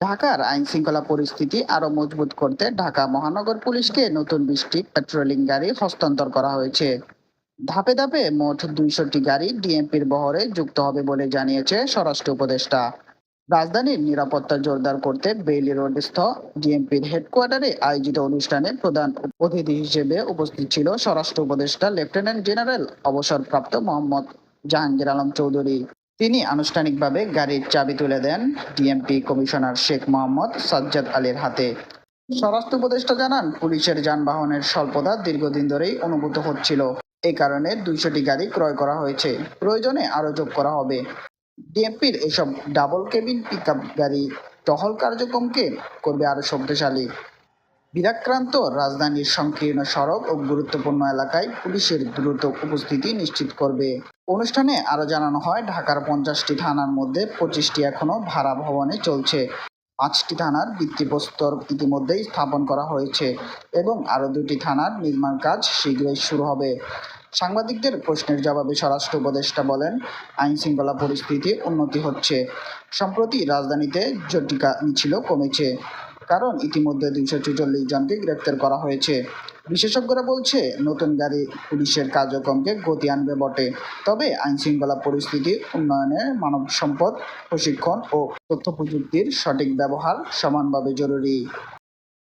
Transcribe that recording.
ঢাকার আইন শৃঙ্খলা পরিস্থিতি আরও মজবুত করতে ঢাকা মহানগর পুলিশকে নতুন বিশটি পেট্রোলিং গাড়ি হস্তান্তর করা হয়েছে। ধাপে ধাপে মোট দুইশোটি গাড়ি ডিএমপির বহরে যুক্ত হবে বলে জানিয়েছে স্বরাষ্ট্র উপদেষ্টা। রাজধানীর নিরাপত্তা জোরদার করতে বেইলি রোডস্থ ডিএমপির হেডকোয়ার্টারে আয়োজিত অনুষ্ঠানে প্রধান অতিথি হিসেবে উপস্থিত ছিল স্বরাষ্ট্র উপদেষ্টা লেফটেন্যান্ট জেনারেল অবসরপ্রাপ্ত মোহাম্মদ জাহাঙ্গীর আলম চৌধুরী। তিনি আনুষ্ঠানিকভাবে গাড়ির চাবি তুলে দেন ডিএমপি কমিশনার শেখ মোহাম্মদ সাজ্জাদ আলীর হাতে। স্বরাষ্ট্র উপদেষ্টা জানান, পুলিশের যানবাহনের স্বল্পতা দীর্ঘদিন ধরেই অনুভূত হচ্ছিল। এই কারণে দুইশোটি গাড়ি ক্রয় করা হয়েছে। প্রয়োজনে আরও যোগ করা হবে। ডিএমপির এসব ডাবল কেবিন পিকআপ গাড়ি টহল কার্যক্রমকে করবে আরও শক্তিশালী। বিরাক্রান্ত রাজধানীর সংকীর্ণ সড়ক ও গুরুত্বপূর্ণ এলাকায় পুলিশের দ্রুত উপস্থিতি নিশ্চিত করবে। অনুষ্ঠানে আরও জানানো হয়, ঢাকার পঞ্চাশটি থানার মধ্যে পঁচিশটি এখনও ভাড়া ভবনে চলছে। পাঁচটি থানার ভিত্তিপ্রস্তর ইতিমধ্যেই স্থাপন করা হয়েছে এবং আরও দুটি থানার নির্মাণ কাজ শীঘ্রই শুরু হবে। সাংবাদিকদের প্রশ্নের জবাবে স্বরাষ্ট্র উপদেষ্টা বলেন আইন শৃঙ্খলা পরিস্থিতি উন্নতি হচ্ছে। সম্প্রতি রাজধানীতে জটিকা মিছিল কমেছে, কারণ ইতিমধ্যে দুইশো ছেচল্লিশ জনকে গ্রেপ্তার করা হয়েছে। বিশেষজ্ঞরা বলছে, নতুন গাড়ি পুলিশের কার্যক্রমকে গতি আনবে বটে। তবে আইনশৃঙ্খলা পরিস্থিতি, উন্নয়নে মানব সম্পদ, প্রশিক্ষণ ও তথ্য প্রযুক্তির সঠিক ব্যবহার সমানভাবে জরুরি।